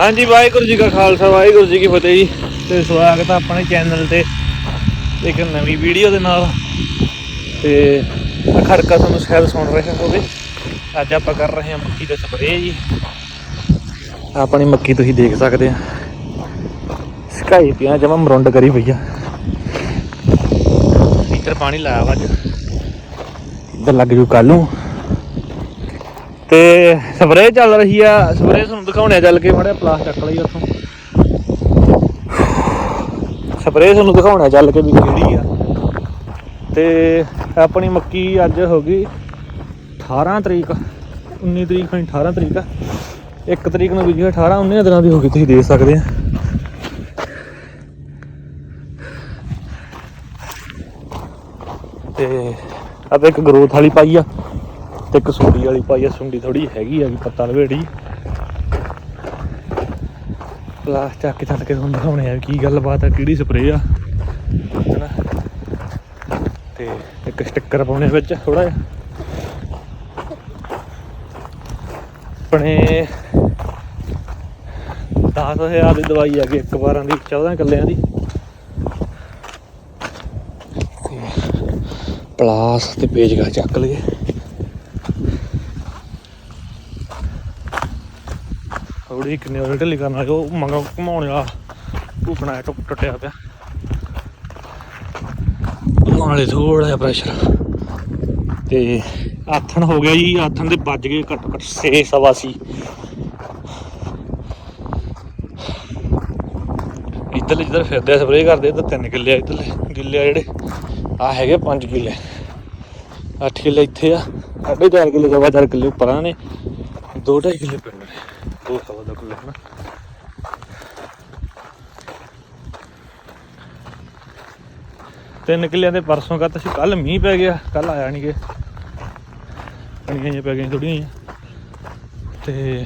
ਹਾਂਜੀ, ਵਾਹਿਗੁਰੂ ਜੀ ਕਾ ਖਾਲਸਾ, ਵਾਹਿਗੁਰੂ ਜੀ ਕੀ ਫਤਿਹ ਜੀ। ਤੇ ਸਵਾਗਤ ਹੈ ਆਪਣੇ ਚੈਨਲ ਤੇ, ਇੱਕ ਨਵੀਂ ਵੀਡੀਓ ਦੇ ਨਾਲ। ਤੇ ਖੜਕਾ ਤੁਹਾਨੂੰ ਸ਼ਾਇਦ ਸੁਣ ਰਹੇ ਹੋਵੇ। ਅੱਜ ਆਪਾਂ ਕਰ ਰਹੇ ਹਾਂ ਮੱਕੀ ਦੇ ਸਪਰੇਅ ਜੀ। ਆਪਣੀ ਮੱਕੀ ਤੁਸੀਂ ਦੇਖ ਸਕਦੇ ਆ। ਸਕਾਈ ਪਿਆ ਜਮਾ ਮਰੁੰਡ ਕਰੀ ਪਈ ਆ। ਇੱਧਰ ਪਾਣੀ ਲਾਇਆ ਵਾ ਅੱਜ। ਇੱਧਰ ਲੱਗ ਜੂ ਕੱਲ। ਨੂੰ ਤੇ ਸਪਰੇਅ ਚੱਲ ਰਹੀ ਆ, ਸਪਰੇਅ ਤੁਹਾਨੂੰ ਦਿਖਾਉਣੇ ਚੱਲ ਕੇ ਮੜਿਆ ਪਲਾਸ ਚੱਕ ਲਈ ਉੱਥੋਂ। ਸਪਰੇਅ ਤੁਹਾਨੂੰ ਦਿਖਾਉਣਾ ਚੱਲ ਕੇ ਵੀ ਕਿਹੜੀ ਆ। ਤੇ ਆਪਣੀ ਮੱਕੀ ਅੱਜ ਹੋ ਗਈ 18 ਤਰੀਕ 19 ਤਰੀਕ ਨਹੀਂ 18 ਤਰੀਕ ਆ। 1 ਤਰੀਕ ਨੂੰ ਬੀਜੀ 18 19 ਦਿਨਾਂ ਦੀ ਹੋ ਗਈ, ਤੁਸੀਂ ਦੇਖ ਸਕਦੇ ਆ। ਤੇ ਆ ਇੱਕ ਗਰੋਥ ਵਾਲੀ ਪਾਈ ਆ। ਤੇ ਇੱਕ ਸੁੰਡੀ ਵਾਲੀ ਪਾਈ ਆ, ਸੁੰਡੀ ਥੋੜੀ ਹੈਗੀ ਆ ਵੀ ਪੱਤਾ ਲਵੇੜੀ ਪਲਾਸ ਚੱਕ ਕੇ ਚੱਲ ਕੇ ਤੁਹਾਨੂੰ ਦਿਖਾਉਣੇ ਆ ਵੀ ਕੀ ਗੱਲਬਾਤ ਆ, ਕਿਹੜੀ ਸਪਰੇਅ ਆ। ਹਨਾ? ਤੇ ਇੱਕ ਸਟicker ਪਾਉਣੇ ਵਿੱਚ ਥੋੜਾ ਜਿਹਾ। ਆਪਣੇ 10000 ਦੀ ਦਵਾਈ ਆ ਗਈ ਇੱਕ ਵਾਰਾਂ ਦੀ 14 ਕਿੱਲਿਆਂ ਦੀ। ਪਲਾਸ ਤੇ ਪੇਜਗਾ ਚੱਕ ਲਏ ਥੋੜੀ ਕਿੰਨੇ ਵਾਰ ਢਿੱਲੀ ਕਰਨ ਵਾਲੀ ਉਹ ਮੰਗਾ ਘਮਾਉਣ ਵਾਲਾ ਭੁਕਣਾ ਟੁੱਟ ਟੁੱਟਿਆ ਪਿਆ। ਨਾਲੇ ਥੋੜਾ ਜਿਹਾ ਪ੍ਰੈਸ਼ਰ ਤੇ ਆਥਣ ਹੋ ਗਿਆ ਜੀ, ਆਥਣ ਦੇ ਵੱਜ ਗਏ ਘੱਟੋ ਘੱਟ 6 ਸਵਾ ਸੀ ਇੱਧਰਲੇ ਜਿੱਧਰ ਫਿਰਦੇ ਆ ਸਪਰੇਅ ਕਰਦੇ ਇੱਧਰ ਤਿੰਨ ਕਿੱਲੇ ਆ, ਇੱਧਰਲੇ ਗਿੱਲੇ ਆ ਜਿਹੜੇ। ਆ ਹੈਗੇ 5 ਕਿੱਲੇ। 8 ਕਿੱਲੇ ਇੱਥੇ ਆ। ਸਾਢੇ ਚਾਰ ਕਿੱਲੇ ਸਵਾ ਚਾਰ ਕਿੱਲੇ ਉੱਪਰਾਂ ਨੇ। ਦੋ ਢਾਈ ਕਿੱਲੇ ਪਿੰਡ ਨੇ। ਦੋ ਸਵਾ ਦੋ ਕਿੱਲੇ ਤਿੰਨ ਕਿੱਲਿਆਂ ਦੇ ਪਰਸੋਂ ਕਾ ਸੀ ਕੱਲ ਮੀਂਹ ਪੈ ਗਿਆ ਕੱਲ ਆਇਆ ਨਹੀਂ ਗੇ ਕਣੀਆਂ ਜਿਹੀਆਂ ਪੈ ਗਈਆਂ ਥੋੜੀਆਂ ਜਿਹੀਆਂ। ਤੇ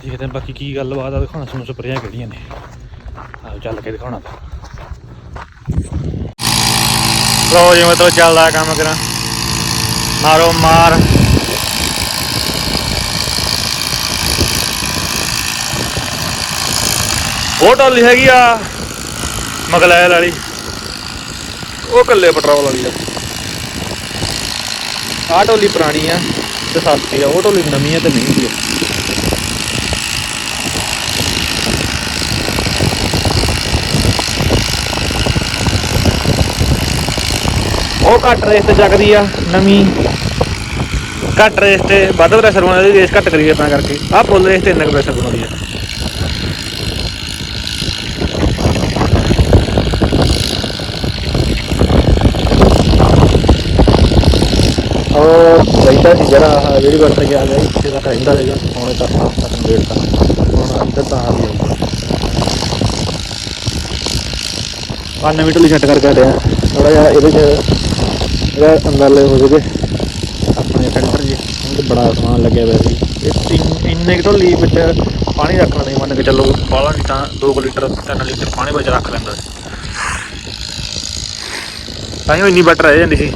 ਦੇਖਦੇ ਹਾਂ ਬਾਕੀ ਕੀ ਗੱਲਬਾਤ ਆ, ਦਿਖਾਉਣਾ ਤੁਹਾਨੂੰ ਸਪਰੇਆਂ ਕਿਹੜੀਆਂ ਨੇ। ਆਓ ਚੱਲ ਕੇ ਦਿਖਾਉਣਾ ਤਾਂ ਲੋ ਜਿਵੇਂ ਤੋਂ ਚੱਲਦਾ ਕੰਮ ਕਰਾਂ। ਮਾਰੋ ਮਾਰ ਉਹ ਟੋਲੀ ਹੈਗੀ ਆ ਮਗਲੈਲ ਵਾਲੀ। ਉਹ ਕੱਲੇ ਪੈਟਰੋਲ ਵਾਲੀ ਆ। ਆਹ ਟੋਲੀ ਪੁਰਾਣੀ ਆ ਤੇ ਸਸਤੀ ਆ, ਉਹ ਟੋਲੀ ਨਵੀਂ ਆ ਤੇ ਮਹਿੰਗੀ ਆ। ਉਹ ਘੱਟ ਰੇਸ ਤੇ ਚੱਕਦੀ ਆ ਨਵੀਂ। ਘੱਟ ਰੇਸ ਤੇ ਵੱਧ ਪ੍ਰੈਸ਼ਰ ਬਣਾਉਂਦੀ ਦੀ ਰੇਸ ਘੱਟ ਕਰੀਏ ਤਾਂ ਕਰਕੇ। ਆਹ ਫੁੱਲ ਰੇਸ ਤੇ ਇੰਨਾ ਕੁ ਪ੍ਰੈਸ਼ਰ ਬਣਾਉਂਦੀ ਆ। ਉਹ ਰਹਿੰਦਾ ਸੀ ਜਿਹੜਾ ਆਹ ਜਿਹੜੀ ਵਰਤ ਗਿਆ ਗਿਆ ਇੱਥੇ ਦਾ ਰਹਿੰਦਾ ਸੀਗਾ ਹੁਣੇ ਤਾਂ ਸਾਫ਼ ਕਰਨ ਡੇਢ ਤਾਂ ਹੁਣ ਇੱਧਰ ਤਾਂ ਆ ਗਿਆ ਆ ਨਵੀਂ ਟੋਲੀ ਸੈੱਟ ਕਰਕੇ ਹਟਿਆ। ਥੋੜਾ ਜਿਹਾ ਇਹਦੇ ਚ ਇਹਦਾ ਅੰਦਰਲੇ ਹੋ ਜੂਗੇ ਆਪਣੇ ਫਿਲਟਰ ਜੀ ਉਹਦੇ ਬੜਾ ਸਮਾਨ ਲੱਗਿਆ ਹੋਇਆ ਸੀ। ਇਹ ਇੰਨੇ ਕੁ ਢੋਲੀ ਵਿੱਚ ਪਾਣੀ ਰੱਖਣਾ ਨਹੀਂ ਮੰਨ ਕੇ ਚੱਲੋ, ਬਾਲਾ ਨਹੀਂ ਤਾਂ 2 ਲੀਟਰ 3 ਲੀਟਰ ਪਾਣੀ ਵਿੱਚ ਰੱਖ ਲੈਂਦਾ ਸੀ। ਤਾਂ ਹੀ ਇੰਨੀ ਬੈਟਰ ਰਹਿ ਜਾਂਦੀ ਸੀ।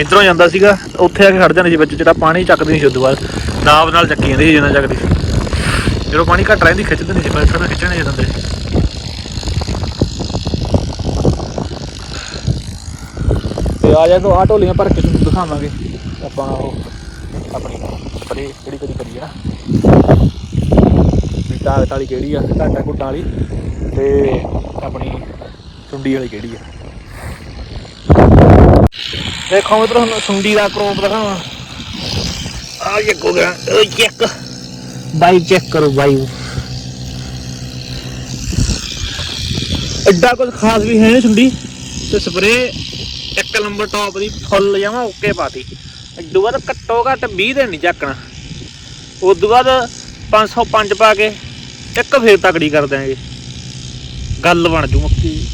ਇਧਰੋਂ ਜਾਂਦਾ ਸੀਗਾ, ਉੱਥੇ ਆ ਕੇ ਖੜ ਜਾਂਦੀ ਸੀ ਵਿੱਚ, ਜਿਹੜਾ ਪਾਣੀ ਚੱਕਦੀ ਨਹੀਂ ਸੀ ਉਦੋਂ ਬਾਅਦ ਨਾਬ ਨਾਲ ਚੱਕੀ ਜਾਂਦੀ ਸੀ ਜਿੰਨਾ ਚੱਕਦੀ ਸੀ। ਜਦੋਂ ਪਾਣੀ ਘੱਟ ਰਹਿੰਦੀ, ਖਿੱਚਦੇ ਨਹੀਂ ਸੀ ਫਿਲਟਰ ਨਾਲ ਖਿੱਚਣੇ ਜਾਂਦੇ ਤੇ ਆ ਜਾ ਤੋਂ ਆ ਢੋਲੀਆਂ ਭਰ ਕੇ ਤੁਹਾਨੂੰ ਦਿਖਾਵਾਂਗੇ। ਆਪਾਂ ਉਹ ਆਪਣੀ ਸਪਰੇ ਕਿਹੜੀ ਕਿਹੜੀ ਕਰੀ ਆ ਟਾਗ ਵਾਲੀ ਕਿਹੜੀ ਆ ਟਾਟਾ ਕੁੱਟਾਂ ਵਾਲੀ ਤੇ ਆਪਣੀ ਸੁੰਡੀ ਵਾਲੀ ਕਿਹੜੀ ਆ। ਦੇਖੋ ਮੈਂ ਤੁਹਾਨੂੰ ਸੁੰਡੀ ਦਾ ਕਰੋਪ ਦਿਖਾਵਾਂ। ਆ ਇੱਕ ਹੋ ਗਿਆ ਉਹ ਚੈੱਕ। ਬਾਈ ਚੈੱਕ ਕਰੋ ਬਾਈ। ਐਡਾ ਕੁਝ ਖਾਸ ਵੀ ਹੈ ਨਹੀਂ ਸੁੰਡੀ ਤੇ ਸਪਰੇ ਇੱਕ ਨੰਬਰ ਟੌਪ ਦੀ ਫੁੱਲ ਜਾਵਾਂ ਓਕੇ ਪਾਤੀ। ਇਦੋਂ ਬਾਅਦ ਘੱਟੋ ਘੱਟ 20 ਦਿਨ ਨਹੀਂ ਚੱਕਣਾ। ਤੋਂ ਬਾਅਦ 505 ਪਾ ਕੇ ਇੱਕ ਫੇਰ ਤਕੜੀ ਕਰ ਦਿਆਂਗੇ। ਗੱਲ ਬਣ ਜੂ ਮੱਕੀ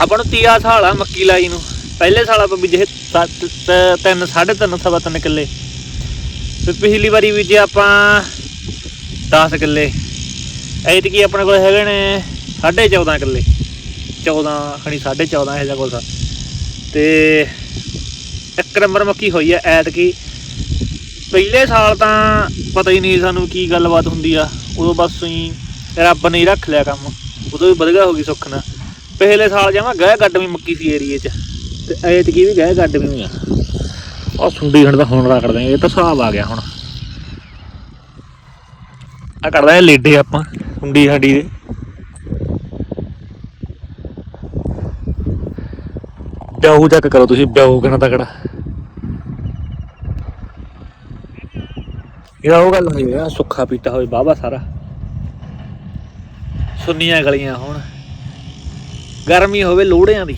ਆਪਾਂ ਨੂੰ ਤੀਆ ਸਾਲ ਆ ਮੱਕੀ ਲਾਈ ਨੂੰ। ਪਹਿਲੇ ਸਾਲ ਆਪਾਂ ਬੀਜੇ ਸੱਤ, ਤ- ਤਿੰਨ, ਸਾਢੇ ਤਿੰਨ ਸਵਾ ਤਿੰਨ ਕਿੱਲੇ। ਤੇ ਪਿਛਲੀ ਵਾਰੀ ਬੀਜੇ ਆਪਾਂ 10 ਕਿੱਲੇ। ਐਤਕੀ ਆਪਣੇ ਕੋਲ ਹੈਗੇ ਨੇ ਸਾਢੇ 14 ਕਿੱਲੇ। 14 ਖਣੀ 14.5 ਇਹ ਜਿਹਾ ਕੁਛ ਤੇ ਇੱਕ ਨੰਬਰ ਮੱਕੀ ਹੋਈ ਆ ਐਤਕੀ। ਪਹਿਲੇ ਸਾਲ ਤਾਂ ਪਤਾ ਹੀ ਨਹੀਂ ਸਾਨੂੰ ਕੀ ਗੱਲਬਾਤ ਹੁੰਦੀ ਆ। ਉਦੋਂ ਬਸ ਹੀ ਰੱਬ ਨੇ ਰੱਖ ਲਿਆ ਕੰਮ। ਉਦੋਂ ਵੀ ਵਧੀਆ ਹੋ ਗਈ ਸੁੱਖ ਨਾਲ। ਪਹਿਲੇ ਸਾਲ ਜਾਵਾਂ ਗਏ ਗੱਡਵੀਂ ਮੱਕੀ ਸੀ ਏਰੀਏ 'ਚ। ਤੇ ਐਤ ਕੀ ਵੀ ਗਏ ਗੱਡਵੀਂ ਆ ਆ ਸੁੰਡੀ ਹੰਡ ਦਾ ਹੁਣ ਰਖੜ ਦਾਂਗੇ ਇਹ ਤਾਂ ਹਿਸਾਬ ਆ ਗਿਆ ਹੁਣ। ਆ ਕਰਦਾ ਇਹ ਲੇਡੇ ਆਪਾਂ, ਸੁੰਡੀ ਹੰਡੀ ਦੇ। ਬਿਆਹੂ ਚੈੱਕ ਕਰੋ ਤੁਸੀਂ, ਬਿਆਹੂ ਕਿੰਨਾ ਤਕੜਾ ਇਹਦਾ ਉਹ ਗੱਲ ਹੋਈ ਆ, ਸੁੱਖਾ ਪੀਤਾ ਹੋਵੇ ਬਾਬਾ ਸਾਰਾ। ਸੁੰਨੀਆਂ ਗਲੀਆਂ ਹੋਣ। ਗਰਮੀ ਹੋਵੇ ਲੋੜਿਆਂ ਦੀ।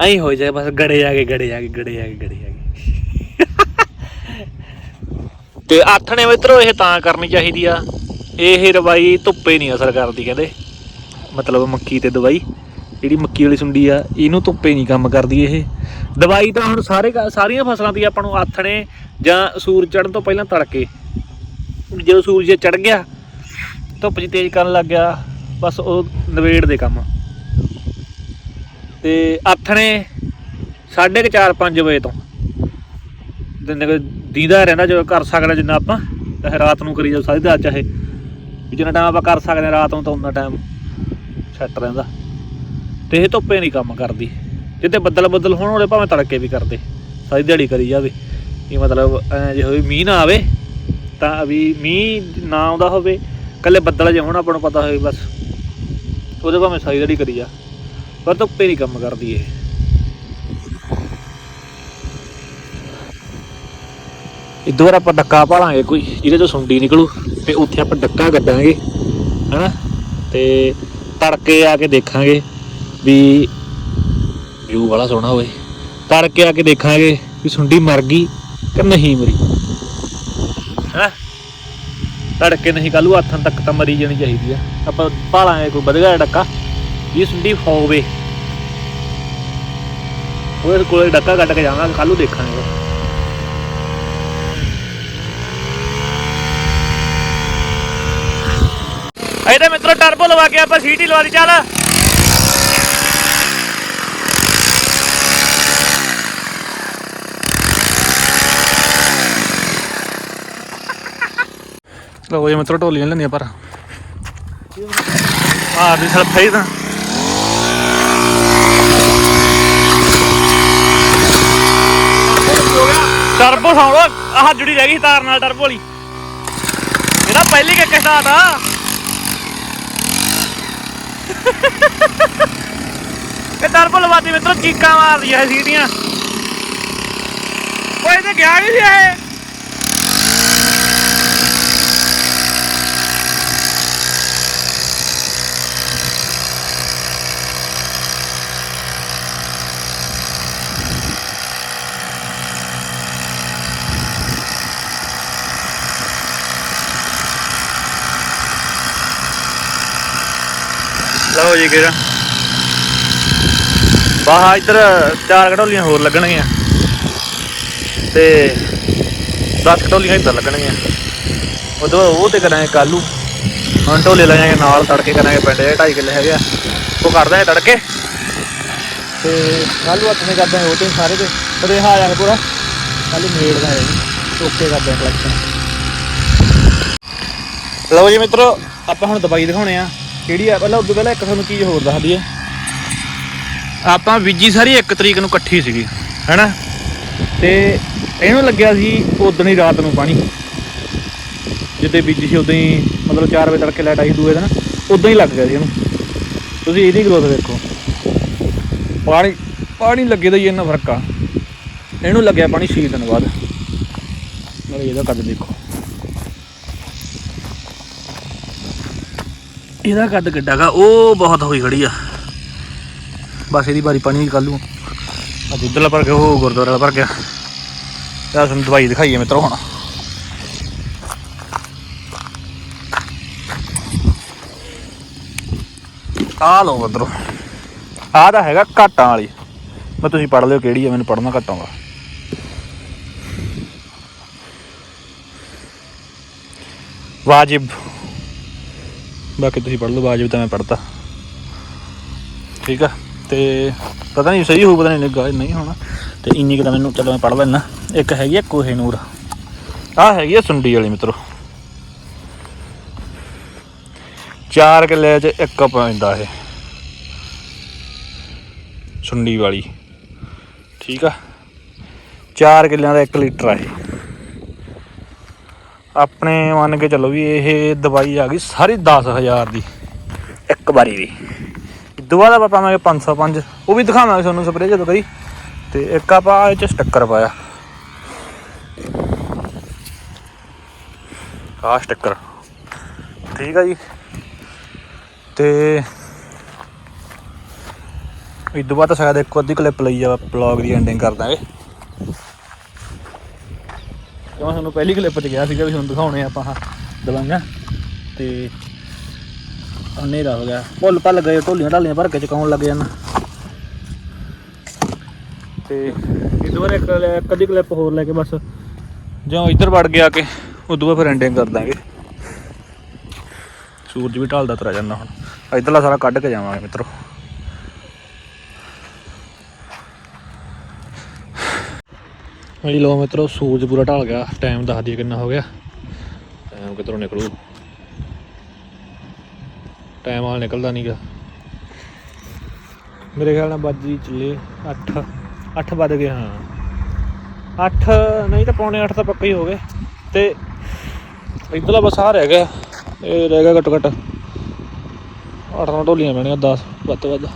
ਐਂ ਹੋ ਜਾਏ ਬਸ ਗੜੇ ਜਾ ਕੇ ਗੜੇ ਜਾ ਕੇ ਗੜੇ ਜਾ ਕੇ ਗੜੇ ਜਾ ਕੇ ਤੇ ਆਥਣੇ ਮਿੱਤਰੋ, ਇਹ ਤਾਂ ਕਰਨੀ ਚਾਹੀਦੀ ਆ। ਇਹ ਰਵਾਈ ਧੁੱਪੇ ਨਹੀਂ ਅਸਰ ਕਰਦੀ ਕਹਿੰਦੇ। ਮਤਲਬ ਮੱਕੀ ਤੇ ਦਵਾਈ। ਜਿਹੜੀ ਮੱਕੀ ਵਾਲੀ ਸੁੰਡੀ ਆ, ਇਹਨੂੰ ਧੁੱਪੇ ਨਹੀਂ ਕੰਮ ਕਰਦੀ ਇਹ। ਦਵਾਈ ਤਾਂ ਹੁਣ ਸਾਰੇ ਸਾਰੀਆਂ ਫਸਲਾਂ ਦੀ ਆਪਾਂ ਨੂੰ ਆਥਣੇ ਜਾਂ ਸੂਰਜ ਚੜਨ ਤੋਂ ਪਹਿਲਾਂ ਤੜਕੇ। ਜਦੋਂ ਸੂਰਜ ਚੜ ਗਿਆ, ਧੁੱਪ ਜੀ ਤੇਜ਼ ਕਰਨ ਲੱਗ ਗਿਆ, ਬਸ ਉਹ ਨਵੇੜ ਦੇ ਕੰਮ। ਤੇ ਆਥਣੇ 4:30 5 ਵਜੇ ਤੋਂ ਦਿਨ ਦੀਦਾ ਰਹਿੰਦਾ ਜੋ ਕਰ ਸਕਦਾ ਜਿੰਨਾ ਆਪਾਂ ਚਾਹੇ ਰਾਤ ਨੂੰ ਕਰੀ ਜਾ ਸਾਰੀ ਰਾਤ ਚਾਹੇ। ਜਿੰਨਾ ਟਾਈਮ ਆਪਾਂ ਕਰ ਸਕਦੇ ਹਾਂ, ਰਾਤ ਨੂੰ ਤਾਂ ਉਨਾ ਟਾਈਮ ਸੈੱਟ ਰਹਿੰਦਾ। ਤੇ ਇਹ ਧੁੱਪੇ ਨਹੀਂ ਕੰਮ ਕਰਦੀ। ਜਿੱਤੇ ਬੱਦਲ ਬੱਦਲ ਹੋਣ, ਉਹਦੇ ਭਾਵੇਂ ਤੜਕੇ ਵੀ ਕਰਦੇ। ਸਾਰੀ ਦਿਹਾੜੀ ਕਰੀ ਜਾਵੇ। ਇਹ ਮਤਲਬ ਐਂ ਜੇ ਹੋਵੇ ਮੀਂਹ ਨਾ ਆਵੇ, ਤਾਂ ਵੀ ਮੀਂਹ ਨਾ ਆਉਂਦਾ ਹੋਵੇ ਕੱਲੇ ਬੱਦਲ ਜੇ ਹੋਣ, ਆਪਾਂ ਨੂੰ ਪਤਾ ਹੋਵੇ ਬਸ। ਉਹਦੇ ਭਾਵੇਂ ਸਾਰੀ ਦਿਹਾੜੀ ਕਰੀ ਜਾ। ਪਰ ਧੁੱਪੇ ਨਹੀਂ ਕੰਮ ਕਰਦੀ ਇਹ। ਇਦੋਂ ਬਾਅਦ ਆਪਾਂ ਡੱਕਾ ਭਾਲਾਂਗੇ ਕੋਈ, ਜਿਹਦੇ ਤੋਂ ਸੁੰਡੀ ਨਿਕਲੂ, ਤੇ ਉੱਥੇ ਆਪਾਂ ਡੱਕਾ ਗੱਡਾਂਗੇ ਹਨਾ? ਤੇ ਤੜਕੇ ਆ ਕੇ ਦੇਖਾਂਗੇ। ਵੀ ਵਿਊ ਵਾਲਾ ਸੋਹਣਾ ਹੋਵੇ। ਤੜਕੇ ਆ ਕੇ ਦੇਖਾਂਗੇ ਵੀ ਸੁੰਡੀ ਮਰ ਗਈ ਕਿ ਨਹੀਂ ਮਰੀ। ਹੈ? ਤੜਕੇ ਨਹੀਂ ਕੱਲੂ ਹੱਥਾਂ ਤੱਕ ਤਾਂ ਮਰੀ ਜਾਣੀ ਚਾਹੀਦੀ ਆ। ਆਪਾਂ ਭਾਲਾਂਗੇ ਕੋਈ ਵਧੀਆ ਡੱਕਾ ਇਹ ਸੁੰਡੀ ਹੋਵੇ। ਉਹਦੇ ਕੋਲੇ ਡੱਕਾ ਕੱਢ ਕੇ ਜਾਵਾਂਗੇ ਕੱਲੂ ਦੇਖਾਂਗੇ। ਇਹਦੇ ਮਿੱਤਰੋ ਟਰਬੋ ਲਵਾ ਕੇ ਆਪਾਂ ਸੀਟੀ ਲਵਾ ਦੀ ਚੱਲ। ਲਓ ਜੀ ਮਿੱਤਰੋ ਢੋਲੀਆਂ ਲੈਂਦੀਆਂ ਪਰ ਆ ਦੀ ਸੜ ਫਈ ਤਾਂ ਟਰਬੋ ਸਾਉਣ ਆਹ ਜੁੜੀ ਰਹਿ ਗਈ ਤਾਰ ਨਾਲ ਟਰਬੋ ਵਾਲੀ ਇਹਦਾ ਪਹਿਲੀ ਕਿੱਕ ਸਟਾਰਟ ਆ ਇਹ ਟਰਬੋ ਲਵਾਤੀ ਮਿੱਤਰੋ ਚੀਕਾਂ ਮਾਰਦੀ ਐ ਸੀਟੀਆਂ ਓਏ ਤੇ ਗਿਆ ਨਹੀਂ ਸੀ ਇਹ ਲਓ ਜੀ ਕਿਹੜਾ ਬਾਹਾ ਇੱਧਰ ਚਾਰ ਘਟੋਲੀਆਂ ਹੋਰ ਲੱਗਣਗੀਆਂ। ਤੇ 10 ਘਟੋਲੀਆਂ ਇੱਧਰ ਲੱਗਣਗੀਆਂ। ਉਦੋਂ ਉਹ ਤੇ ਕਰਾਂਗੇ ਕਾਲੂ। ਹੁਣ ਢੋਲੇ ਲੈ ਜਾਾਂਗੇ ਨਾਲ ਤੜਕੇ ਕਰਾਂਗੇ ਪਿੰਡ ਦੇ 2.5 ਕਿੱਲੇ ਹੈਗੇ ਆ। ਉਹ ਕਰਦੇ ਹੈ ਤੜਕੇ। ਤੇ ਕਾਲੂ ਹੱਥ ਨੇ ਕਰਦੇ, ਉਹ ਤੇ ਸਾਰੇ ਤੇ। ਪਰ ਇਹ ਆ ਜਾਗਾ ਪੂਰਾ। ਕਾਲੂ ਮੇੜ ਦਾ ਹੈ ਓਕੇ ਕਰਦੇ ਆ ਕਲੈਕਸ਼ਨ ਲਓ ਜੀ ਮਿੱਤਰੋ, ਆਪਾਂ ਹੁਣ ਦਵਾਈ ਦਿਖਾਉਣੇ ਆ। ਕਿਹੜੀ ਆ? ਪਹਿਲਾਂ ਉਦੋਂ ਪਹਿਲਾਂ ਇੱਕ ਤੁਹਾਨੂੰ ਚੀਜ਼ ਹੋਰ ਦੱਸ ਦਈਏ। ਆਪਾਂ ਬੀਜੀ ਸਾਰੀ ਇੱਕ ਤਰੀਕ ਨੂੰ ਇਕੱਠੀ ਸੀਗੀ, ਹੈਨਾ? ਤੇ ਇਹਨੂੰ ਲੱਗਿਆ ਸੀ ਉਦੋਂ ਹੀ ਰਾਤ ਨੂੰ ਪਾਣੀ। ਜਿੱਦੇ ਬੀਜੀ ਸੀ ਉਦੋਂ ਹੀ ਮਤਲਬ 4 ਵਜੇ ਤੜਕੇ ਲਾਈਟ ਆਈ ਦੂਏ ਦਿਨ, ਉਦੋਂ ਹੀ ਲੱਗ ਗਿਆ ਸੀ ਇਹਨੂੰ। ਤੁਸੀਂ ਇਹਦੀ ਗਰੋਥ ਦੇਖੋ। ਪਾਣੀ ਪਾਣੀ ਲੱਗੇ ਦਾ ਹੀ ਇੰਨਾ ਫ਼ਰਕ ਆ। ਇਹਨੂੰ ਲੱਗਿਆ ਪਾਣੀ 6 ਦਿਨ ਬਾਅਦ। ਨਾਲੇ ਇਹਦਾ ਕੱਦ ਦੇਖੋ। ਇਹਦਾ ਕੱਦ ਕਿੱਡਾ ਗਾ ਉਹ ਬਹੁਤ ਹੋਈ ਖੜੀ ਆ। ਬਸ ਇਹਦੀ ਵਾਰੀ ਪਾਣੀ ਕੱਲ ਨੂੰ। ਅੱਜ ਇੱਧਰਲਾ ਭਰ ਗਿਆ ਉਹ ਗੁਰਦੁਆਰੇ ਵਾਲਾ ਭਰ ਗਿਆ ਤੇ ਆਹ ਤੁਹਾਨੂੰ ਦਵਾਈ ਦਿਖਾਈਏ ਮਿੱਤਰੋ ਹੁਣ। ਆ ਲਓ ਅੰਦਰੋਂ ਆਹ ਤਾਂ ਹੈਗਾ ਘਾਟਾਂ ਵਾਲੀ। ਮੈਂ ਤੁਸੀਂ ਪੜ ਲਿਓ ਕਿਹੜੀ ਆ, ਮੈਨੂੰ ਪੜਨਾ ਘੱਟ ਆਉਂਦਾ ਵਾਜਿਬ। ਬਾਕੀ ਤੁਸੀਂ ਪੜ ਲਓ ਵਾਜਿਬ ਤਾਂ ਮੈਂ ਪੜ੍ਹਤਾ। ਠੀਕ ਆ? ਤੇ ਪਤਾ ਨਹੀਂ ਸਹੀ ਹੋਊ, ਪਤਾ ਨਹੀਂ ਲੱਗਾ, ਨਹੀਂ ਹੋਣਾ। ਤੇ ਇੰਨੀ ਕੁ ਤਾਂ ਮੈਨੂੰ, ਚਲੋ ਮੈਂ ਪੜ੍ਹ ਲੈਣਾ ਇੱਕ ਹੈਗੀ ਆ ਕੋਹੇਨੂਰ ਆ ਹੈਗੀ ਆ ਸੁੰਡੀ ਵਾਲੀ, ਮਿੱਤਰੋ। ਚਾਰ ਕਿੱਲੇ ਚ ਇੱਕ ਪੈਂਦਾ ਇਹ। ਸੁੰਡੀ ਵਾਲੀ। ਠੀਕ ਆ? 4 ਕਿੱਲਿਆਂ ਦਾ 1 ਲੀਟਰ ਆ ਇਹ। ਆਪਣੇ ਮੰਨ ਕੇ ਚੱਲੋ ਵੀ ਇਹ ਦਵਾਈ ਆ ਗਈ ਸਾਰੀ 10000 ਦੀ। ਇੱਕ ਵਾਰੀ ਦੀ ਦੁਆ ਦਾ ਆਪਾਂ ਪਾਵਾਂਗੇ 505 ਉਹ ਵੀ ਦਿਖਾਵਾਂਗੇ ਤੁਹਾਨੂੰ ਸਪਰੇਅ ਜਦੋਂ ਕਰੀ ਤੇ ਇੱਕ ਆਪਾਂ ਇਹ ਚ ਸਟicker ਪਾਇਆ। ਆਹ ਸਟicker। ਠੀਕ ਆ ਜੀ। ਤੇ ਬਾਅਦ ਤਾਂ ਸ਼ਾਇਦ ਇੱਕ ਅੱਧੀ ਕਲਿੱਪ ਲਈ ਆ ਬਲੌਗ ਦੀ ਐਂਡਿੰਗ ਕਰ ਦਾਂਗੇ ਤੁਹਾਨੂੰ ਪਹਿਲੀ ਕਲਿੱਪ 'ਚ ਗਿਆ ਸੀਗਾ ਵੀ ਹੁਣ ਦਿਖਾਉਣੇ ਆਪਾਂ ਹਾਂ ਦਵਾਈਆਂ ਤੇ ਹਨੇਰਾ ਹੋ ਗਿਆ। ਭੁੱਲ ਭੱਲ ਗਏ, ਢੋਲੀਆਂ ਢਾਲੀਆਂ ਭਰ ਕੇ ਚਕਾਉਣ ਲੱਗ ਜਾਣਾ। ਤੇ ਇਦੋਂ ਬਾਅਦ ਇੱਕ ਕਦੀ ਕਲਿੱਪ ਹੋਰ ਲੈ ਕੇ ਬਸ। ਜਾਂ ਇੱਧਰ ਵੜ ਗਿਆ ਕਿ ਉਦੋਂ ਬਾਅਦ ਫਿਰ ਐਂਡਿੰਗ ਕਰ ਦਾਂਗੇ। ਸੂਰਜ ਵੀ ਢਲਦਾ ਤਰਾ ਜਾਂਦਾ ਹੁਣ। ਇੱਧਰਲਾ ਸਾਰਾ ਕੱਢ ਕੇ ਜਾਵਾਂਗੇ ਮਿੱਤਰੋ। ਹਾਂਜੀ ਲੋ ਮਿੱਤਰੋ, ਸੂਰਜ ਪੂਰਾ ਢਲ ਗਿਆ। ਟਾਈਮ ਦੱਸ ਦਈਏ ਕਿੰਨਾ ਹੋ ਗਿਆ। ਟਾਈਮ ਕਿੱਧਰੋਂ ਨਿਕਲੂ? ਟਾਈਮ ਆ ਨਿਕਲਦਾ ਨਹੀਂਗਾ ਮੇਰੇ ਖਿਆਲ ਨਾਲ ਬਾਜੀ ਚੱਲੇ 8 8 ਵੱਜ ਗਏ, ਹਾਂ। 8 ਨਹੀਂ ਤਾਂ ਪੌਣੇ 8 ਤਾਂ ਪੱਕੇ ਹੀ ਹੋ ਗਏ। ਤੇ ਇੱਧਰਲਾ ਬਸ ਆ ਰਹਿ ਗਿਆ। ਇਹ ਰਹਿ ਗਿਆ ਘੱਟੋ ਘੱਟ। 8 9 ਢੋਲੀਆਂ ਪੈਣੀਆਂ 10 ਵੱਧ ਤੋਂ ਵੱਧ।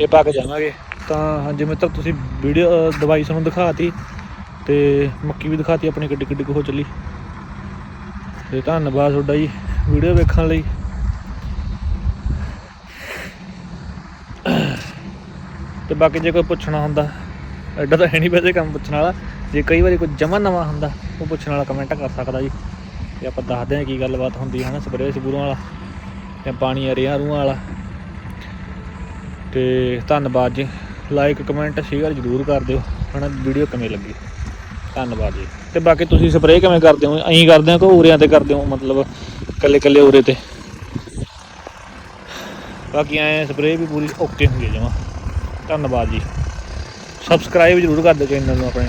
ਇਹ ਪਾ ਕੇ ਜਾਵਾਂਗੇ। ਤਾਂ ਹਾਂਜੀ ਮਿੱਤਰ, ਤੁਸੀਂ ਵੀਡੀਓ ਦਵਾਈ ਤੁਹਾਨੂੰ ਦਿਖਾਤੀ ਤੇ ਮੱਕੀ ਵੀ ਦਿਖਾਤੀ, ਆਪਣੀ ਗੱਡੀ ਗੱਡੀ ਕੋ ਚੱਲੀ। ਤੇ ਧੰਨਵਾਦ ਤੁਹਾਡਾ ਜੀ ਵੀਡੀਓ ਵੇਖਣ ਲਈ। ਤੇ ਬਾਕੀ ਜੇ ਕੋਈ ਪੁੱਛਣਾ ਹੁੰਦਾ, ਐਡਾ ਤਾਂ ਹੈ ਨਹੀਂ ਵੈਸੇ ਕੰਮ ਪੁੱਛਣ ਵਾਲਾ। ਜੇ ਕਈ ਵਾਰੀ ਕੋਈ ਜਮਾ ਨਵਾਂ ਹੁੰਦਾ, ਉਹ ਪੁੱਛਣ ਵਾਲਾ ਕਮੈਂਟ ਕਰ ਸਕਦਾ ਜੀ। ਤੇ ਆਪਾਂ ਦੱਸਦੇ ਹਾਂ ਕੀ ਗੱਲਬਾਤ ਹੁੰਦੀ ਹੈ ਨਾ, ਸਪਰੇਅ ਸਪੂਰਾਂ ਵਾਲਾ ਜਾਂ ਪਾਣੀ ਅਰੀਆਂ ਰੂਹਾਂ ਵਾਲਾ। ਤੇ ਧੰਨਵਾਦ ਜੀ। ਲਾਈਕ ਕਮੈਂਟ ਸ਼ੇਅਰ ਜ਼ਰੂਰ ਕਰ ਦਿਓ। ਹਨਾ ਵੀਡੀਓ ਕਿਵੇਂ ਲੱਗੀ? ਧੰਨਵਾਦ ਜੀ। ਤੇ ਬਾਕੀ ਤੁਸੀਂ ਸਪਰੇਅ ਕਿਵੇਂ ਕਰਦੇ ਹੋ? ਐਂ ਕਰਦੇ ਹੋ ਕਿ ਉਰਿਆਂ ਤੇ ਕਰਦੇ ਹੋ, ਮਤਲਬ ਕੱਲੇ ਕੱਲੇ ਉਰੇ ਤੇ। ਬਾਕੀ ਐ ਸਪਰੇਅ ਵੀ ਪੂਰੀ ਓਕੇ ਹੁੰਦੀ ਹੈ ਜਮਾ। ਧੰਨਵਾਦ ਜੀ। ਸਬਸਕ੍ਰਾਈਬ ਜ਼ਰੂਰ ਕਰ ਦਿਓ ਚੈਨਲ ਨੂੰ ਆਪਣੇ।